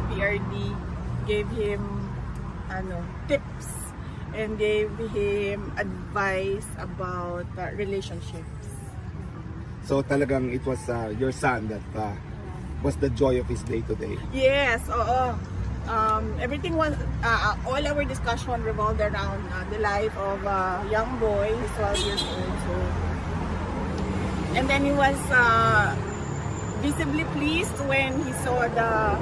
uh, PRD gave him ano tips and gave him advice about uh, relationships. So talagang it was uh, your son that uh, was the joy of his day today. Yes, oo. Um, everything was, uh, uh, all our discussion revolved around uh, the life of a young boy, he's 12 years old. So. And then he was uh, visibly pleased when he saw the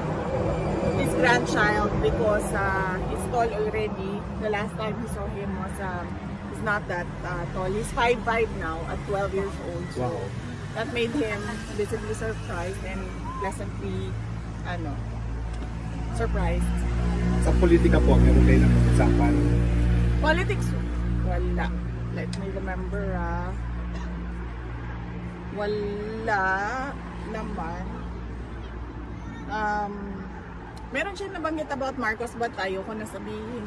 his grandchild because uh, he's tall already. The last time he saw him was, uh, he's not that uh, tall. He's 5'5 now at 12 years old. So Wow. that made him visibly surprised and pleasantly ano, surprised. Sa politika po, meron kayo ng usapan. Politics, wala. Let me remember, ah. Wala naman. Um, meron siya nabanggit about Marcos but ayoko na sabihin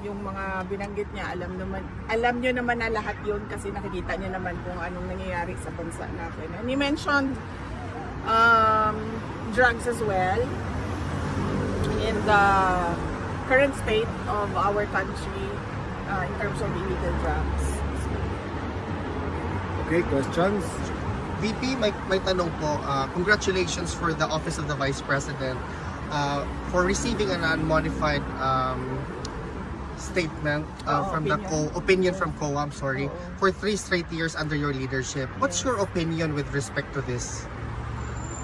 yung mga binanggit niya. Alam naman, alam niyo naman na lahat yun kasi nakikita niyo naman kung anong nangyayari sa bansa natin. And he mentioned um, drugs as well in the current state of our country uh, in terms of illegal drugs. Okay, questions? VP, may, may tanong po. Uh, congratulations for the Office of the Vice President uh, for receiving an unmodified um, statement uh, Oo, from the opinion. co opinion from COA, I'm sorry, Oo. for three straight years under your leadership. What's your opinion with respect to this?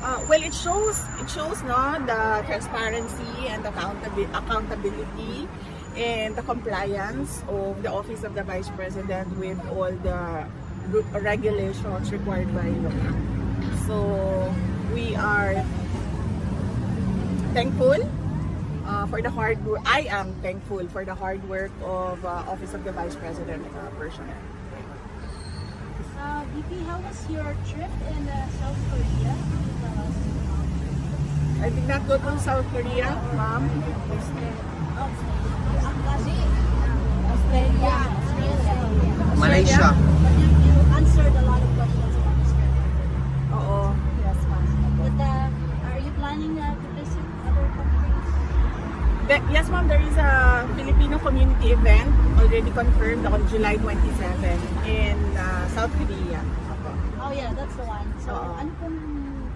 Uh, well, it shows it shows no the transparency and accountabi- accountability and the compliance of the office of the vice president with all the regulations required by law. So we are thankful uh, for the hard work. I am thankful for the hard work of uh, office of the vice president uh, personnel. Uh, VP, how was your trip in uh, South Korea? I did not go to South Korea, ma'am. Australia. Australia. Malaysia. You, you answered a lot of questions about Australia. Oo. Yes, ma'am. But uh, are you planning uh, to yes, ma'am. There is a Filipino community event already confirmed on July 27 in uh, South Korea. Oh yeah, that's the one. So, Oo. ano pong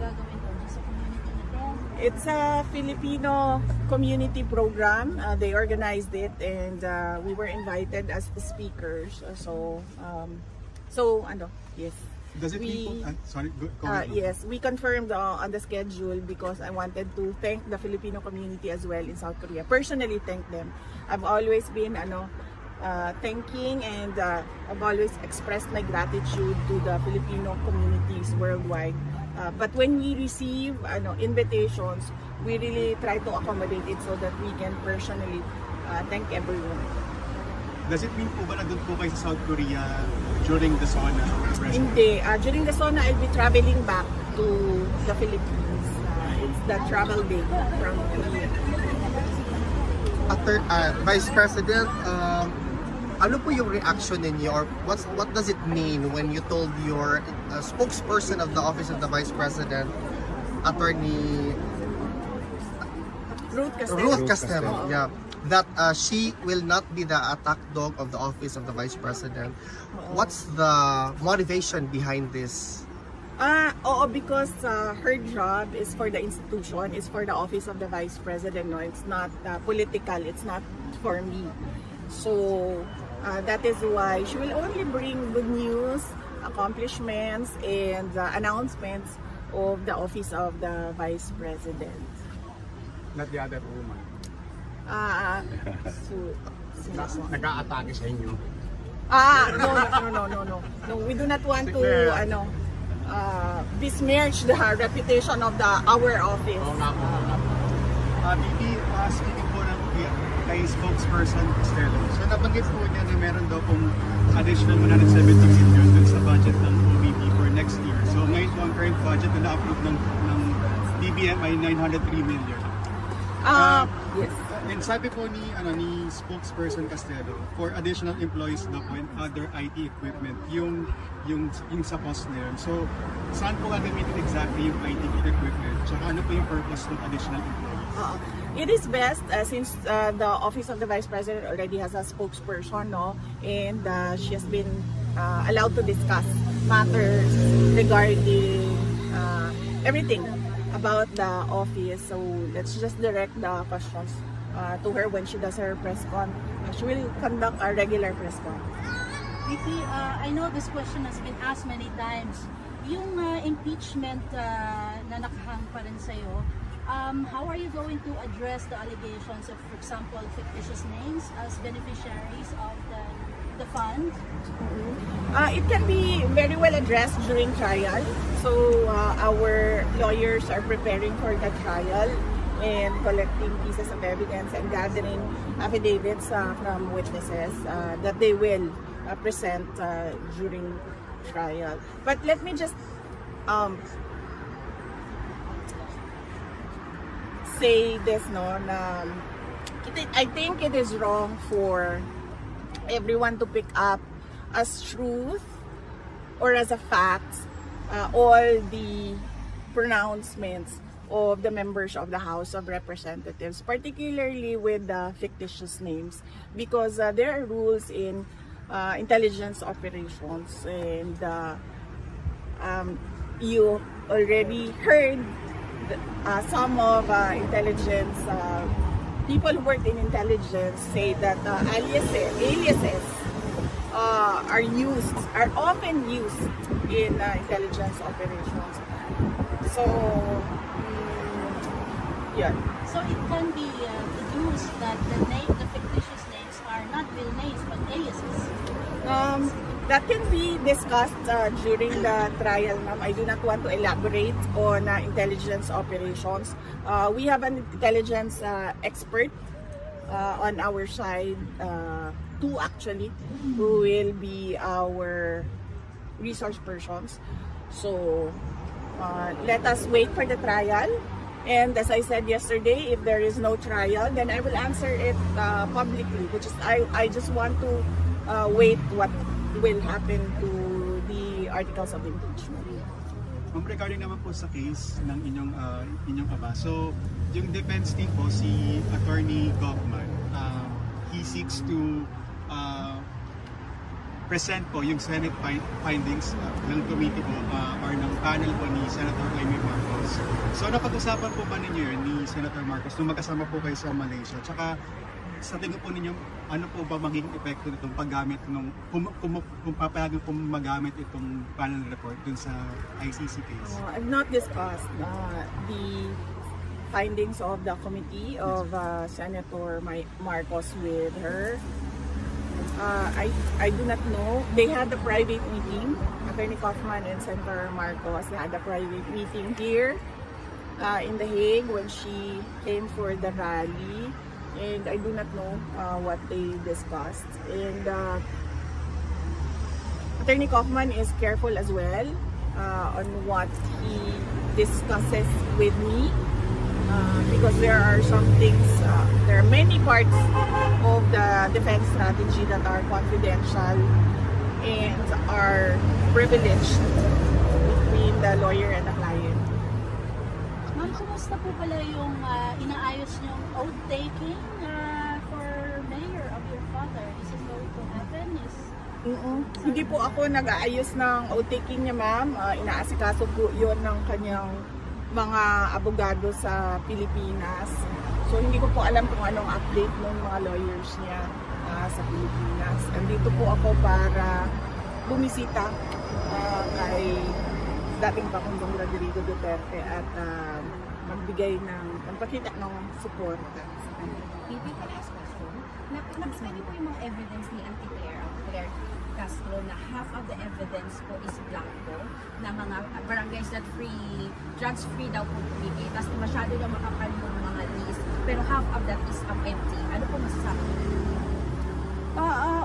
gagawin doon? Just a community event? It's a Filipino community program. Uh, they organized it, and uh, we were invited as speakers. So, um, so ano? Yes. Does it We- mean po, ah, sorry, go, go Uh, ahead. yes, we confirmed uh, on the schedule because I wanted to thank the Filipino community as well in South Korea. Personally, thank them. I've always been ano, uh, thanking and uh, I've always expressed my gratitude to the Filipino communities worldwide. Uh, but when we receive ano, invitations, we really try to accommodate it so that we can personally uh, thank everyone. Does it mean po ba na doon po kayo sa South Korea during the SONA celebration? Hindi. Uh, during the SONA, I'll be traveling back to the Philippines. Uh, it's the travel day from Korea. After, uh, Vice President, um, ano po yung reaction ninyo or what's, what does it mean when you told your uh, spokesperson of the Office of the Vice President, Attorney Ruth Castelo. Ruth Castelo. yeah, that uh, she will not be the attack dog of the Office of the Vice President. Oo. What's the motivation behind this? Ah, oo, because uh, her job is for the institution, is for the office of the vice president. No, it's not uh, political. It's not for me. So uh, that is why she will only bring good news, accomplishments, and uh, announcements of the office of the vice president. Not the other woman. Ah, sino po? Nag-a-atake sa inyo. Ah, no, no, no, no, no. No, we do not want to, ano, uh, besmirch the reputation of the our office. Oo nga po. oo nga po. Ah, VP, ah, speaking po ng kay spokesperson Costello. So nabanggit po niya na meron daw pong additional 170 million dun sa budget ng OVP for next year. So ngayon po ang current budget na na-approve ng, ng DBM ay 903 million. Ah, yes. And sabi po ni ano ni spokesperson Castelo, for additional employees daw po and other IT equipment, yung yung yung sa post na yun. So, saan po gagamitin exactly yung IT equipment? Tsaka ano po yung purpose ng additional employees? Uh, it is best uh, since uh, the office of the vice president already has a spokesperson, no, and uh, she has been uh, allowed to discuss matters regarding uh, everything about the office. So let's just direct the questions uh, to her when she does her press con. Uh, she will conduct a regular press con. VP, uh, I know this question has been asked many times. Yung uh, impeachment uh, na nakahang pa rin sa'yo, um, how are you going to address the allegations of, for example, fictitious names as beneficiaries of the, the fund? Uh, it can be very well addressed during trial. So uh, our lawyers are preparing for the trial and collecting pieces of evidence and gathering affidavits uh, from witnesses uh, that they will uh, present uh, during trial. But let me just um, say this, no, na I think it is wrong for everyone to pick up as truth or as a fact uh, all the pronouncements of the members of the House of Representatives, particularly with the fictitious names, because uh, there are rules in uh, intelligence operations and uh, um, you already heard uh, some of uh, intelligence uh, people who worked in intelligence say that uh, aliases, aliases uh, are used are often used in uh, intelligence operations. So, yeah. So it can be uh, deduced that the name, the fictitious names are not real names but aliases. Um, that can be discussed uh, during the trial, ma'am. I do not want to elaborate on uh, intelligence operations. Uh, we have an intelligence uh, expert uh, on our side, uh, two actually, who will be our resource persons. So, let us wait for the trial. And as I said yesterday, if there is no trial, then I will answer it uh, publicly. Which is, I, I just want to uh, wait what will happen to the articles of impeachment. Ma'am, regarding naman po sa case ng inyong ah, inyong aba. So, yung defense team po si Attorney Goffman, ah, he seeks to ah, present po yung Senate fi- findings ng committee po ah, or ng panel po ni Senator Amy Marcos. So, napag-usapan po ba ninyo yun ni Senator Marcos nung magkasama po kayo sa Malaysia? Tsaka, sa tingin po ninyo, ano po ba magiging epekto nitong paggamit nung kung, kung, kung po magamit itong panel report dun sa ICC case? Uh, I've not discussed uh, the findings of the committee of uh, Senator Marcos with her. Uh, I I do not know. They had a private meeting. Attorney Kaufman and Senator Marcos had a private meeting here uh, in The Hague when she came for the rally. And I do not know uh, what they discussed. And uh, Attorney Kaufman is careful as well uh, on what he discusses with me uh, because there are some things, uh, there are many parts of the defense strategy that are confidential and are privileged between the lawyer and the client. Ma'am, kumusta po pala yung uh, inaayos niyong oath-taking uh, for mayor of your father? Is it going to happen? Is Mm-mm. Hindi po ako nag-aayos ng outtaking niya, ma'am. Ah, inaasikaso po yun ng kanyang mga abogado sa Pilipinas. So, hindi ko po alam kung anong update ng mga lawyers niya ah, sa Pilipinas. Andito po ako para bumisita ah, kay dating Pangulong Rodrigo Duterte at ah, magbigay ng, magpakita ng suporta sa kanya. Maybe can I ask question? Na, Nag-study po yung mga evidence ni Claire Castro, na half of the evidence po is black po, na mga barangays that free, drugs free daw po bumigay, tapos masyado daw makapal yung mga list, pero half of that is um, empty. Ano po masasabi niyo? Ah, ah,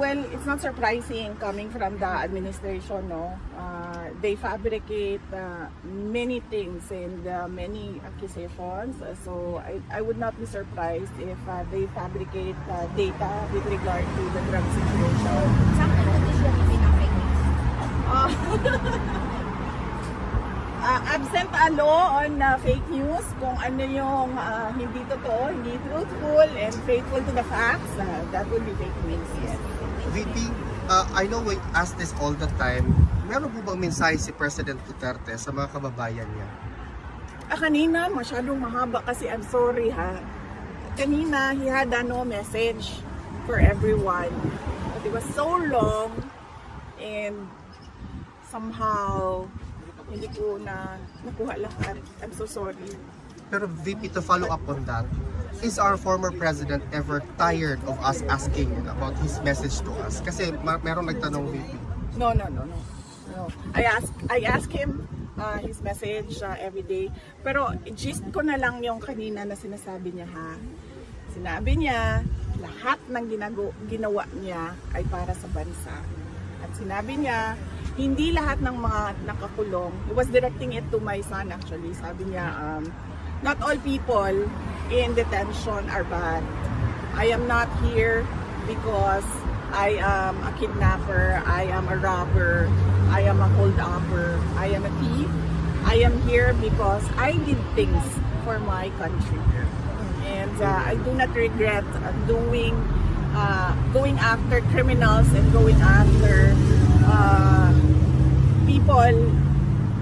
well, it's not surprising coming from the administration, no? Uh, they fabricate uh, many things and uh, many accusations. So I, I would not be surprised if uh, they fabricate uh, data with regard to the drug situation. Saan ka news? Uh, uh, absent a law on uh, fake news, kung ano yung uh, hindi totoo, hindi truthful, and faithful to the facts, uh, that would be fake news. Yes. VP, uh, I know we ask this all the time. Meron po bang mensahe si President Duterte sa mga kababayan niya? Ah, kanina, masyadong mahaba kasi I'm sorry ha. Kanina, he had a no message for everyone. But it was so long and somehow hindi ko na nakuha lahat. I'm so sorry. Pero VP, to follow up on that, is our former president ever tired of us asking about his message to us? Kasi merong nagtanong VP. No, no, no, no. No. I ask I ask him uh, his message uh, every day. Pero gist ko na lang yung kanina na sinasabi niya ha. Sinabi niya lahat ng ginago, ginawa niya ay para sa bansa. At sinabi niya hindi lahat ng mga nakakulong. He was directing it to my son actually. Sabi niya um, not all people in detention are bad. I am not here because I am a kidnapper, I am a robber, I am a holdupper, I am a thief. I am here because I did things for my country. And uh, I do not regret uh, doing, uh, going after criminals and going after uh, people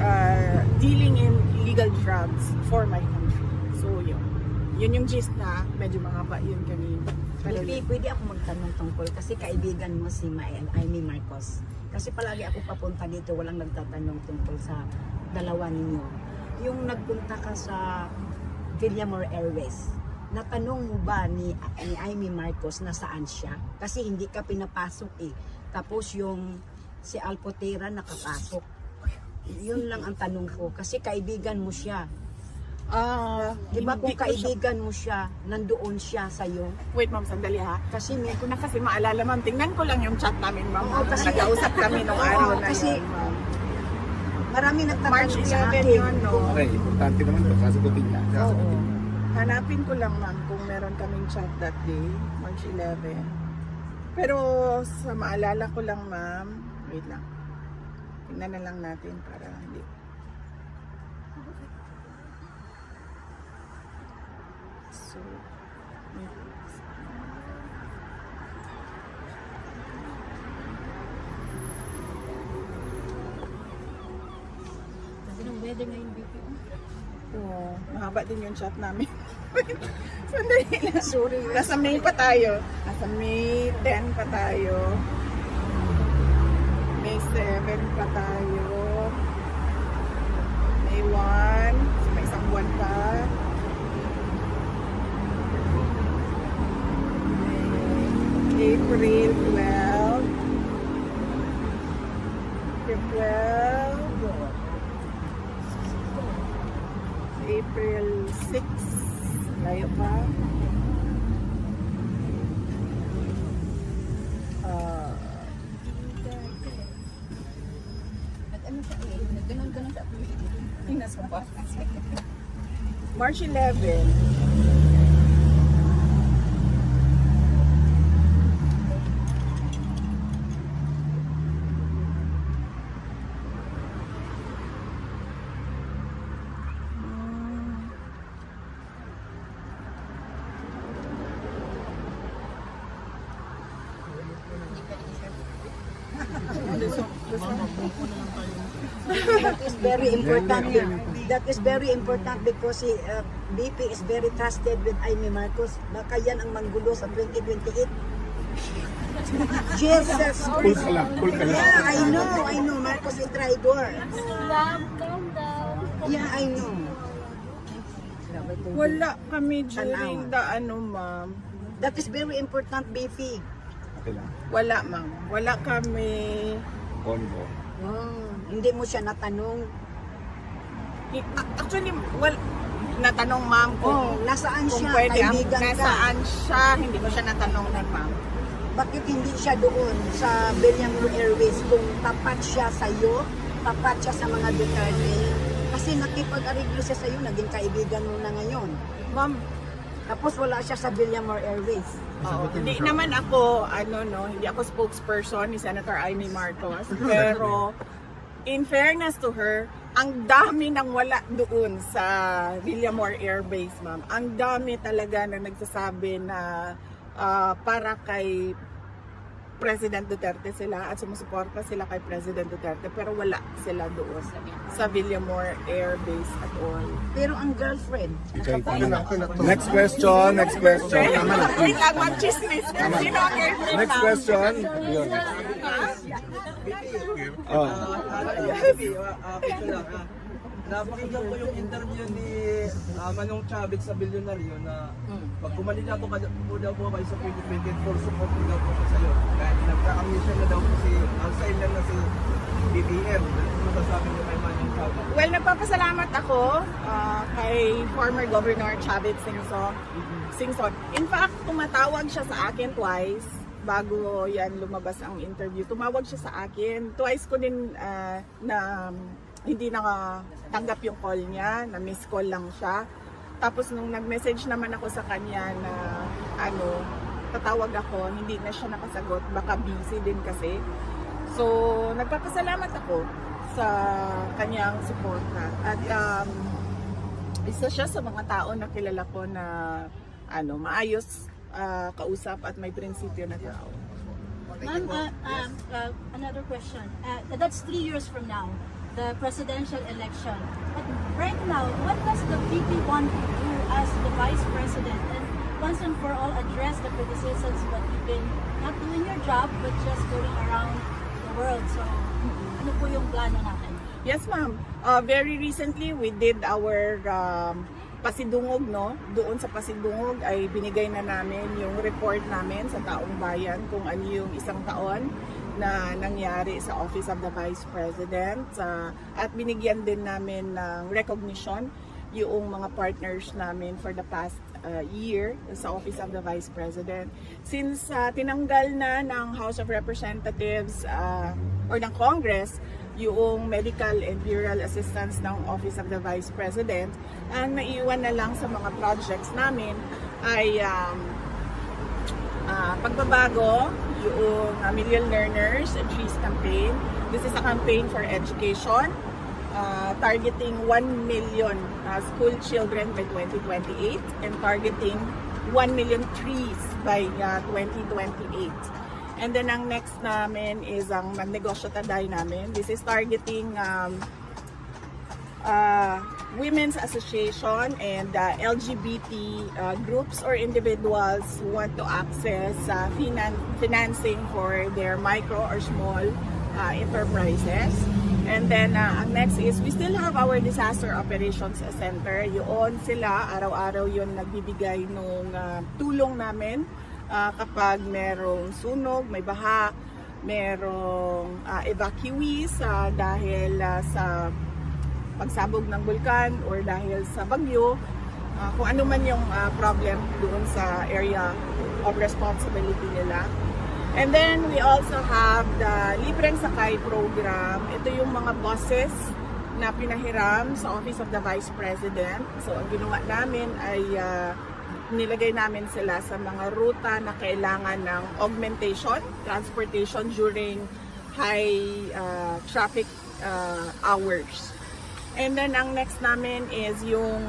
uh, dealing in illegal drugs for my country. So yun. Yun yung gist na medyo mahaba yun kanina. Bibi, pwede ako magtanong tungkol kasi kaibigan mo si Ma- Amy Marcos. Kasi palagi ako papunta dito, walang nagtatanong tungkol sa dalawa ninyo. Yung nagpunta ka sa Villamor Airways, natanong mo ba ni, ni Amy Marcos na saan siya? Kasi hindi ka pinapasok eh. Tapos yung si Alpotera nakapasok. Yun lang ang tanong ko. Kasi kaibigan mo siya. Ah, Di ba kung hindi ko siya- kaibigan mo siya, nandoon siya sa'yo? Wait ma'am, sandali ha. Kasi may Hindi ko na kasi maalala ma'am. Tingnan ko lang yung chat namin ma'am. Oo, kasi- Nag-ausap kami nung Oo, araw na kasi- yun ma'am. Marami March nagtatanong sa 11 akin. yun no. Okay, importante naman ito. Sasagutin niya. Sasagutin niya. Hanapin ko lang ma'am kung meron kaming chat that day, March 11. Pero sa maalala ko lang ma'am, wait lang. Tingnan na lang natin para hindi. So, weather ngayon, BP. Oo, mahaba din yung chat namin. Sandali lang. Sorry. Nasa May pa tayo. Nasa May 10 pa tayo. May 7 pa tayo. March 11. That is very important. That is very important because si uh, BP is very trusted with Amy Marcos. Baka yan ang manggulo sa 2028. Jesus Cool ka lang, cool ka lang. Yeah, I know, I know. Marcos is traitor. Love, calm down. Yeah, I know. Wala kami during the ano ma'am. That is very important, BP. Okay lang. Wala ma'am. Wala kami. Convo. Oh, hindi mo siya natanong. Actually, well, natanong ma'am kung, Oh, nasaan kung siya? pwede ang Kaibigan ka. nasaan siya. Hindi ko siya natanong na ma'am. Bakit hindi siya doon sa William Airways kung tapat siya sa iyo? tapat siya sa mga Duterte. Kasi nakipag-ariglo siya sa'yo, naging kaibigan mo na ngayon. Ma'am, Tapos wala siya sa Villamor Airways. Oo, hindi naman ako, ano no, hindi ako spokesperson ni Senator Amy Marcos. Pero, in fairness to her, ang dami nang wala doon sa Villamor Air Base, ma'am. Ang dami talaga na nagsasabi na ah, para kay President Duterte sila at sumusuporta sila kay President Duterte pero wala sila doon sa Villamor Air Base at all. Pero ang girlfriend, Okay, nakapag- tama na. Next question, next question. Wait lang, mag-chismis. Next question. Oh. Napakinggan ko yung interview ni ah, Manong Chavez sa Bilyonaryo na pag kumali na po, daw po kayo sa 2024, support ko daw po ko sa'yo. Kahit nagka-amnesia na daw po si Alzheimer na si BBM. Ano masasabi niyo kay Manong Chavez? Well, nagpapasalamat ako ah, kay former Governor Chavez Singson. Singson. In fact, tumatawag siya sa akin twice bago yan lumabas ang interview. Tumawag siya sa akin. Twice ko din ah, na um, hindi nakatanggap yung call niya, na miss call lang siya. Tapos nung nag-message naman ako sa kanya na ano, tatawag ako, hindi na siya nakasagot, baka busy din kasi. So, nagpapasalamat ako sa kanyang suporta. At um, isa siya sa mga tao na kilala ko na ano, maayos ah, kausap at may prinsipyo na tao. Ma'am, uh, um, uh, another question. Uh, that's three years from now, the presidential election. But right now, what does the VP want to do as the vice president and once and for all address the criticisms that you've been not doing your job but just going around the world? So, ano po yung plano natin? Yes, ma'am. Uh, very recently, we did our um, pasidungog, no? Doon sa pasidungog ay binigay na namin yung report namin sa taong bayan kung ano yung isang taon na nangyari sa Office of the Vice President. Uh, at binigyan din namin ng recognition yung mga partners namin for the past uh, year sa Office of the Vice President. Since uh, tinanggal na ng House of Representatives uh, or ng Congress yung medical and burial assistance ng Office of the Vice President, ang naiwan na lang sa mga projects namin ay um, ah, pagbabago, yung uh, Million Learners and Trees Campaign. This is a campaign for education uh, targeting 1 million uh, school children by 2028 and targeting 1 million trees by uh, 2028. And then ang next namin is ang magnegosyo taday namin. This is targeting um, uh, women's association and uh, LGBT uh, groups or individuals who want to access uh, finan- financing for their micro or small uh, enterprises. And then uh, ang next is we still have our disaster operations center. Yun sila araw-araw yun nagbibigay nung uh, tulong namin uh, kapag merong sunog, may baha, merong uh, evacuees uh, dahil uh, sa pagsabog ng bulkan or dahil sa bagyo, uh, kung ano man yung uh, problem doon sa area of responsibility nila. And then we also have the Libreng Sakay program. Ito yung mga buses na pinahiram sa Office of the Vice President. So ang ginawa namin ay uh, nilagay namin sila sa mga ruta na kailangan ng augmentation, transportation during high uh, traffic uh, hours. And then ang next namin is yung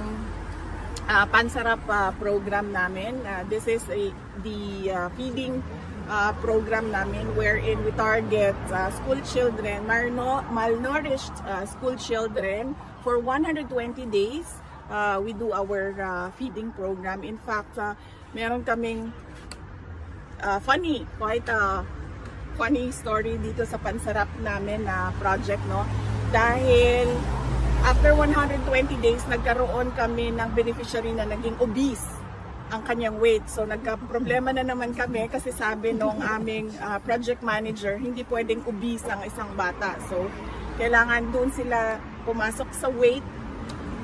uh, Pansarap uh, program namin. Uh, this is a, the uh, feeding uh, program namin wherein we target uh, school children, malno- malnourished uh, school children for 120 days. Uh, we do our uh, feeding program. In fact, uh, meron kaming uh, funny, quite a funny story dito sa pansarap namin na project, no? Dahil after 120 days, nagkaroon kami ng beneficiary na naging obese ang kanyang weight. So nagka-problema na naman kami kasi sabi nung aming uh, project manager, hindi pwedeng obese ang isang bata. So kailangan doon sila pumasok sa weight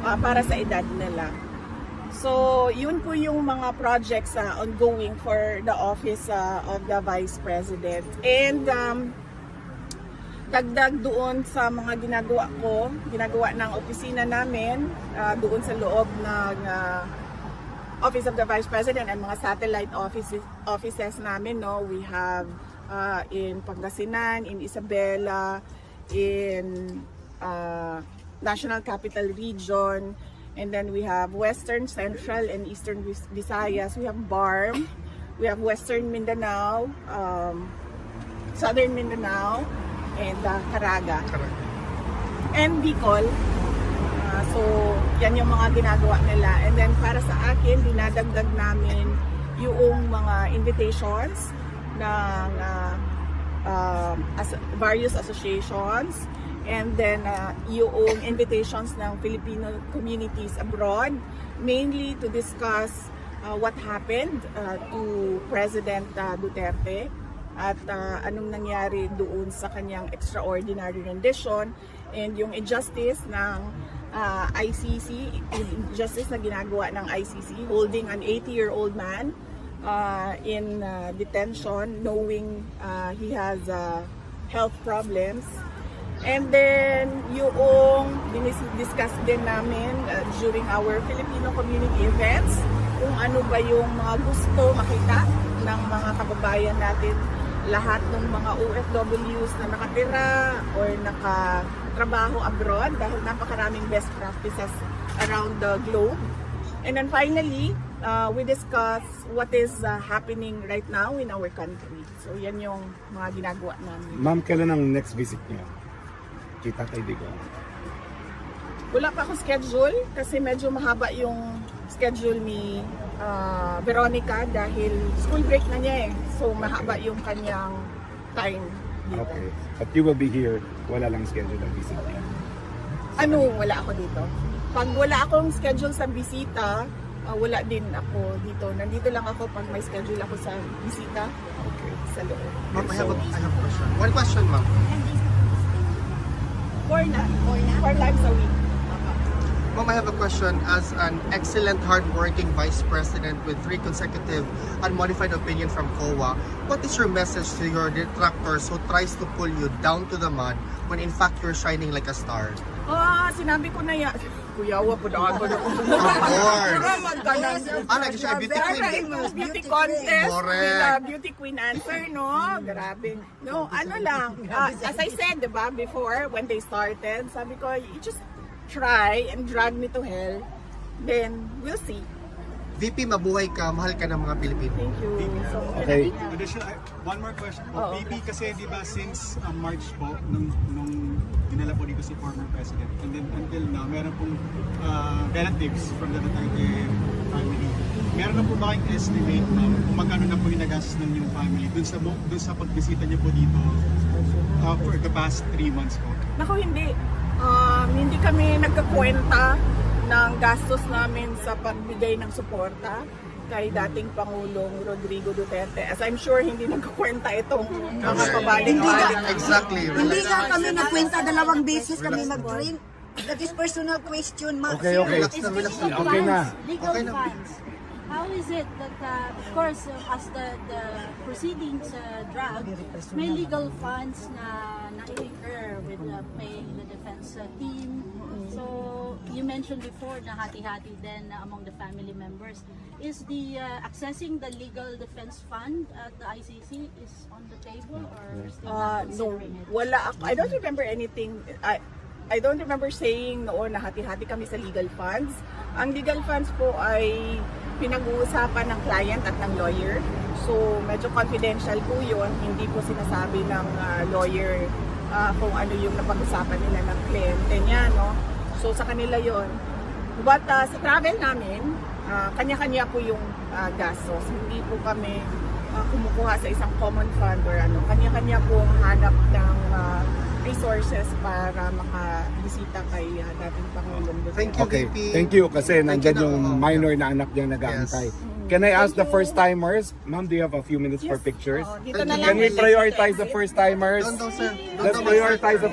uh, para sa edad nila. So, yun po yung mga projects uh, ongoing for the office uh, of the Vice President. And um, dagdag doon sa mga ginagawa ko, ginagawa ng opisina namin, ah, doon sa loob ng ah, Office of the Vice President and mga satellite offices offices namin no we have uh, in Pangasinan in Isabela in uh, National Capital Region and then we have Western Central and Eastern Vis- Visayas. We have BARM. We have Western Mindanao um, Southern Mindanao and uh, Caraga. And Bicol. Ah, so, yan yung mga ginagawa nila. And then, para sa akin, dinadagdag namin yung mga invitations ng ah, um, as, various associations and then uh, yung invitations ng Filipino communities abroad mainly to discuss uh, what happened uh, to President uh, Duterte at uh, anong nangyari doon sa kanyang extraordinary rendition and yung injustice ng uh, ICC, injustice na ginagawa ng ICC holding an 80-year-old man uh, in uh, detention knowing uh, he has uh, health problems. And then, yung dinis-discuss din namin uh, during our Filipino community events, kung ano ba yung mga gusto makita ng mga kababayan natin, lahat ng mga OFWs na nakatira or nakatrabaho abroad dahil napakaraming best practices around the globe. And then finally, uh, we discuss what is uh, happening right now in our country. So yan yung mga ginagawa namin. Ma'am, kailan ang next visit niyo? Kita kay Digo. Wala pa ako schedule kasi medyo mahaba yung schedule ni ah, Veronica dahil school break na niya eh. So mahaba yung kanyang time dito. Okay. But you will be here, wala lang schedule ang visit niya. Ano, wala ako dito. Pag wala akong schedule sa bisita, ah, wala din ako dito. Nandito lang ako pag may schedule ako sa bisita Okay. sa loob. Ma'am, I have a, I have a question. One question, ma'am. Four na. Four times a week. Ma'am, I have a question. As an excellent, hardworking vice president with three consecutive unmodified opinion from COA, what is your message to your detractors who tries to pull you down to the mud when in fact you're shining like a star? Ah, sinabi ko na yan. Kuyawa po na ako. Of course. Ah, like siya, beauty queen. Beauty contest Correct. with beauty queen answer, no? Grabe. No, ano lang. ah, as I said, di ba, before, when they started, sabi ko, you just try and drag me to hell. Then, we'll see. VP, mabuhay ka, mahal ka ng mga Pilipino. Thank you. So, Okay. Additional, one more question po. Oo. BP kasi di ba since uh, March po, nung, nung dinala po dito si former president, and then until now, meron pong uh, relatives from the Duterte family. Meron na po ba kayong estimate ma'am, kung magkano na po yung nagastos ng yung family dun sa, dun sa pagbisita niyo po dito uh, for the past three months po? Naku, hindi. Um, hindi kami nagkakwenta ng gastos namin sa pagbigay ng suporta kay dating Pangulong Rodrigo Duterte. As I'm sure hindi nagkakwenta itong mga pabalik-balik. Exactly. Hindi nga kami nagkwenta dalawang beses kami mag-drink. That is personal question, ma'am. Okay, okay. Relax na, relax na. Okay na. Legal Okay na. funds. How is it that, uh, of course, uh, as the, the proceedings uh, drag, may legal funds na na-incur with uh, paying the defense uh, team. So, you mentioned before na hati-hati din uh, among the family members. Is the uh, accessing the legal defense fund at the ICC is on the table or still Uh, not no, it? wala ako. I don't remember anything. I, I don't remember saying noon na hati-hati kami sa legal funds. Ang legal funds po ay pinag-uusapan ng client at ng lawyer. So, medyo confidential po yun. Hindi po sinasabi ng ah, lawyer ah, kung ano yung napag-usapan nila ng kliyente niya, no? So, sa kanila yon. But ah, sa travel namin, ah, kanya-kanya po yung ah, gastos. Hindi po kami ah, kumukuha sa isang common fund or ano. Kanya-kanya po hanap ng ah, resources para makabisita kay ah, dating Pangulong Duterte. Thank you, Okay, VP. thank you kasi Thank nandyan you na, yung oo. minor na anak niya nag-aantay. Yes. Can I ask Thank the first timers? Ma'am, do you have a few minutes for pictures? Oo, dito na lang. Can we prioritize the first timers? Doon daw, sir. Doon Let's daw, sir. prioritize the